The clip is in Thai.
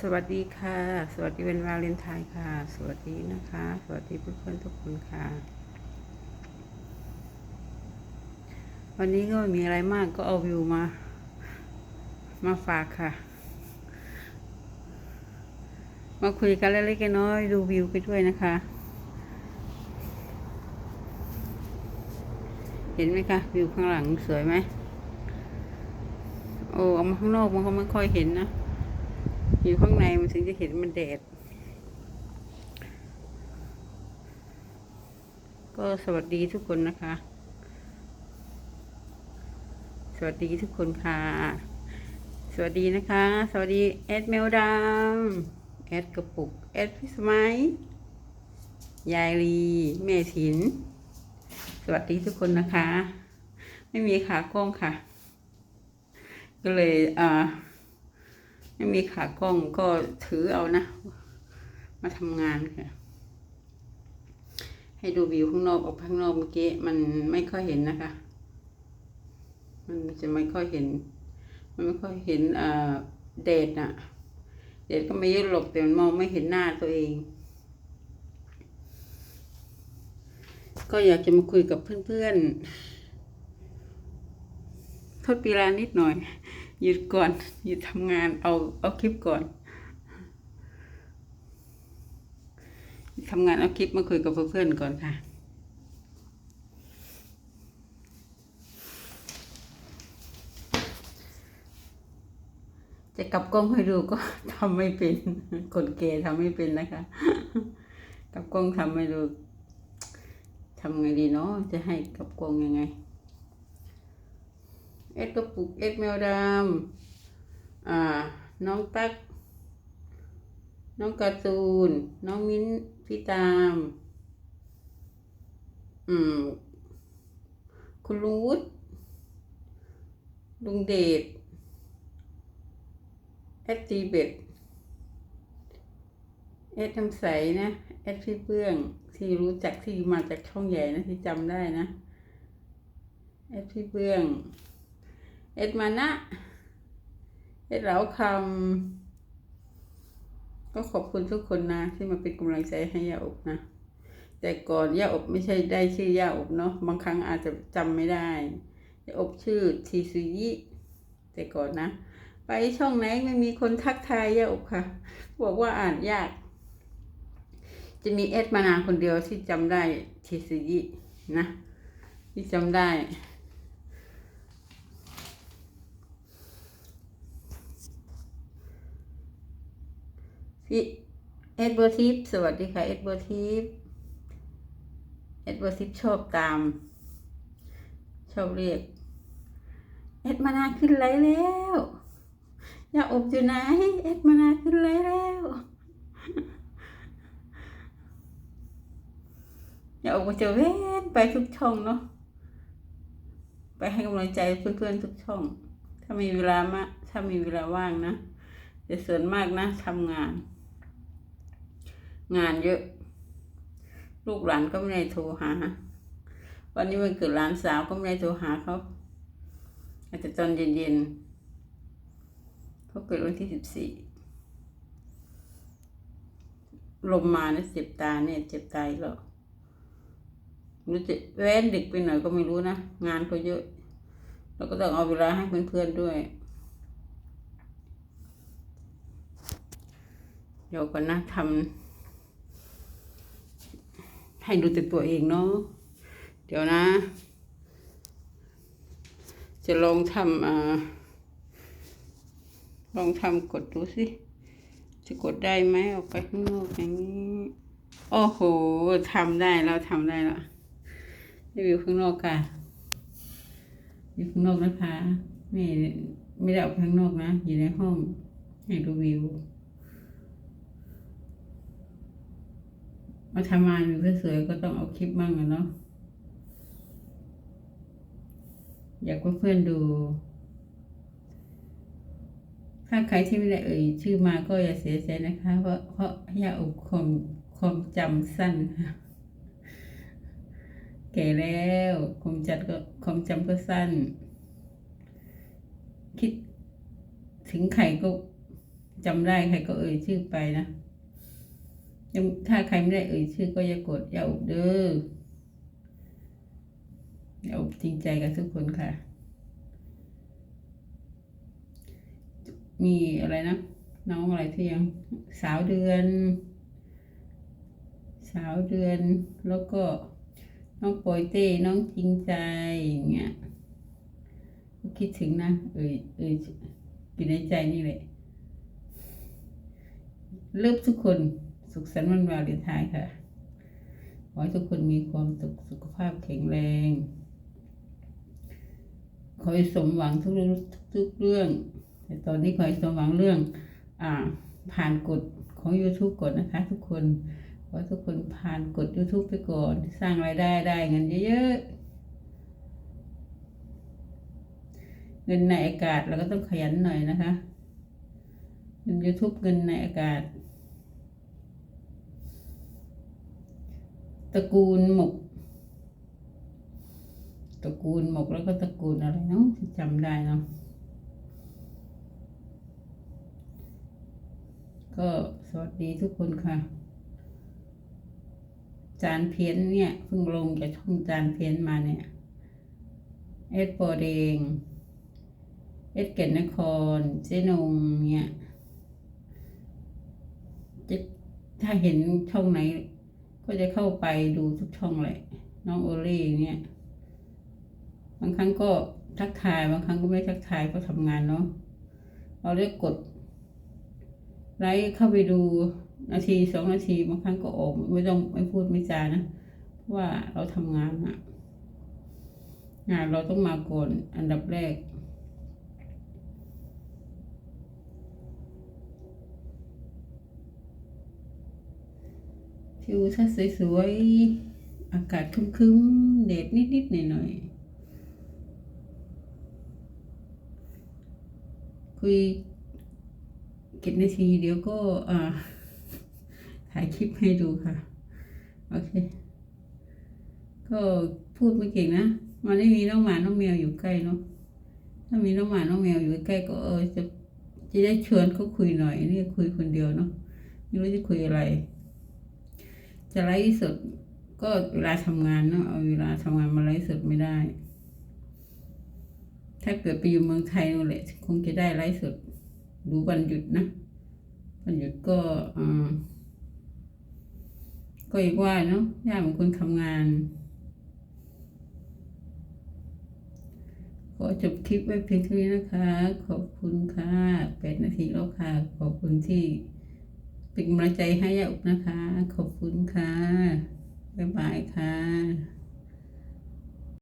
สวัสดีค่ะ สวัสดีวันวาเลนไทน์ค่ะ สวัสดีนะคะ สวัสดีเพื่อนๆทุกคนค่ะ วันนี้ก็ไม่มีอะไรมากก็เอาวิวมา มาฝากค่ะ มาคุยกันเล็กๆน้อยๆดูวิวไปด้วยนะคะ เห็นไหมคะวิวข้างหลังสวยไหมโอ้เอามาข้างนอกมันก็ไม่ค่อยเห็นนะ อยู่ข้างในมันถึงจะเห็นมันแดด ก็สวัสดีทุกคนนะคะ สวัสดีทุกคนค่ะ สวัสดีนะคะ สวัสดีแอดแมวดำแอดกระปุก แอดพิสมัย ยายลีแม่ถิน สวัสดีทุกคนนะคะ ไม่มีขากล้องค่ะ ก็เลยอ่า ไม่มีขากล้องก็ถือเอานะ มาทำงานค่ะ ให้ดูวิวข้างนอกออกข้างนอกเมื่อกี้มันไม่ค่อยเห็นนะคะ มันจะไม่ค่อยเห็น มันไม่ค่อยเห็นอ่าแดดน่ะแดดก็ไม่เยอะหรอกแต่มันมองไม่เห็นหน้าตัวเอง ก็อยากจะมาคุยกับเพื่อนๆโทษปีลานิดหน่อย หยุดก่อนหยุดทำงานเอาเอาคลิปก่อนทำงานเอาคลิปมาคุยกับเพื่อนๆก่อนค่ะจะกลับกล้องให้ดูก็ทำไม่เป็นคนเกย์ทำไม่เป็นนะคะกลับกล้องทำไม่ดูทำไงดีเนาะจะให้กลับกล้องยังไง เอ็ดกระปุกเอ็ดแมวดำอ่า น้องตั๊กน้องการ์ตูน น้องมิ้นพี่ตาม อืม คุณลุงวุฒิลุงเดชเอ็ดตีเบ็ดเอ็ดทำใสนะเอ็ดพี่เปื้องที่รู้จักที่มาจากช่องใหญ่นะที่จำได้นะเอ็ดพี่เปื้อง เอ็ดมานะเอ็ดเหลาคำก็ขอบคุณทุกคนนะ ที่มาเป็นกำลังใจให้ยาอบนะ แต่ก่อนยาอบไม่ใช่ได้ชื่อยาอบเนาะบางครั้งอาจจะจำไม่ได้ยาอบชื่อทีซุยิแต่ก่อนนะ ไปช่องไหนไม่มีคนทักทายยาอบค่ะ บอกว่าอ่านยาก จะมีเอ็ดมานาคนเดียวที่จำได้ทีซุยินะ ที่จำได้ พี่เอ็ดเบอร์ทิปสวัสดีค่ะเอ็ดเบอร์ทิปเอ็ดเบอร์ทิปชอบตาม ชอบเรียก เอ็ดมานาขึ้นไรแล้วอย่าอบอยู่ไหนเอ็ดมานาขึ้นไรแล้วอย่าอบก็จะเว้นไปทุกช่องเนาะไปให้กำลังใจเพื่อนๆทุกช่อง ถ้ามีเวลามะถ้ามีเวลาว่างนะแต่ส่วนมากนะทำงาน งานเยอะ ลูกหลานก็ไม่ได้โทรหา วันนี้วันเกิดหลานสาวก็ไม่ได้โทรหาเขาอาจจะตอนเย็นๆเขาเกิดวันที่สิบสี่ลมมานี่ยเจ็บตาเนี่ย เจ็บตาอีกแล้วรู้จะแว้นดึกไปหน่อยก็ไม่รู้นะ งานเขาเยอะแล้วก็ต้องเอาเวลาให้เพื่อนๆด้วยเดี๋ยวก่อนนะทำ ให้ดูแต่ตัวเองเนาะเดี๋ยวนะ จะลองทำอ่าลองทำกดดูสิ จะกดได้ไหมออกไปข้างนอกอย่างนี้ โอ้โหทำได้แล้วทำได้แล้วรีวิวข้างนอกค่ะอยู่ข้างนอกนะคะไม่ไม่ได้ออกข้างนอกนะ อยู่ในห้องให้ดูวิว มาทำงานอยู่สวยๆก็ต้องเอาคลิปบ้างอะเนาะอยากให้เพื่อนดู ถ้าใครที่ไม่ได้เอ่ยชื่อมาก็อย่าเสียใจนะคะ เพราะเพราะยาอบความความจำสั้นค่ะแก่แล้วความจัดก็ความจำก็สั้น คิดถึงใครก็จำได้ใครก็เอ่ยชื่อไปนะ ยังถ้าใครไม่ได้เอ่ยชื่อก็อย่ากดอย่าอุบเด้ออย่าอุบจริงใจกับทุกคนค่ะ มีอะไรนะ น้องอะไรที่ยังสาวเดือน สาวเดือนแล้วก็น้องโปอยเต้น้องจริงใจอย่างเงี้ยก็คิดถึงนะ เอ่ยเอ่ยอยู่ในใจนี่แหละเลิฟทุกคน สุขสันต์วันวาเลนไทน์ค่ะขอให้ทุกคนมีความสุขสุขภาพแข็งแรง ขอให้สมหวังทุกเรื่องทุกเรื่อง แต่ตอนนี้ขอให้สมหวังเรื่องอ่าผ่านกฎของ YouTube ก่อนนะคะ ทุกคน ขอให้ทุกคนผ่านกฎ YouTube ไปก่อน สร้างรายได้ได้เงินเยอะๆ เงินในอากาศเราก็ต้องขยันหน่อยนะคะเงิน YouTube เงินในอากาศ ตระกูลหมก ตระกูลหมกแล้วก็ตระกูลอะไรเนาะจำได้เนาะก็สวัสดีทุกคนค่ะ จานเพี้ยนเนี่ยเพิ่งลงจากช่องจานเพี้ยนมาเนี่ย เอสโปอเดง เอสเกตนคร เจนงเนี่ยจะถ้าเห็นช่องไหน ก็จะเข้าไปดูทุกช่องแหละ น้องโอเล่เนี่ย บางครั้งก็ทักทาย บางครั้งก็ไม่ทักทายก็ทำงานเนาะเราเรียกกดไลค์เข้าไปดูนาทีสองนาทีบางครั้งก็ออกไม่ต้องไม่พูดไม่จานะเพราะว่าเราทำงานอะงานเราต้องมาก่อนอันดับแรก ทิวทัศน์สวยๆ อากาศครึ้มๆ แดดนิดๆ หน่อยๆ คุยเก็บนาทีเดี๋ยวก็อ่าถ่ายคลิปให้ดูค่ะ โอเค ก็พูดไม่เก่งนะ มันไม่มีน้องหมา น้องแมวอยู่ใกล้เนาะ ถ้ามีน้องหมา น้องแมวอยู่ใกล้ก็เออจะจะได้ชวนเขาคุยหน่อย นี่คุยคนเดียวเนาะ ไม่รู้จะคุยอะไร จะไลฟ์สดก็เวลาทำงานเนาะเอาเวลาทำงานมาไลฟ์สดไม่ได้ ถ้าเกิดไปอยู่เมืองไทยนั่นแหละคงจะได้ไลฟ์สดดูวันหยุดนะวันหยุดก็อ่าก็อีกว่าเนาะย่าเป็นคนทำงาน ขอจบคลิปไว้เพียงเท่านี้นะคะ ขอบคุณค่ะแปดนาทีแล้วค่ะ ขอบคุณที่ เป็นกำลังใจให้ยาอุบนะคะ ขอบคุณค่ะ บ๊ายบายค่ะ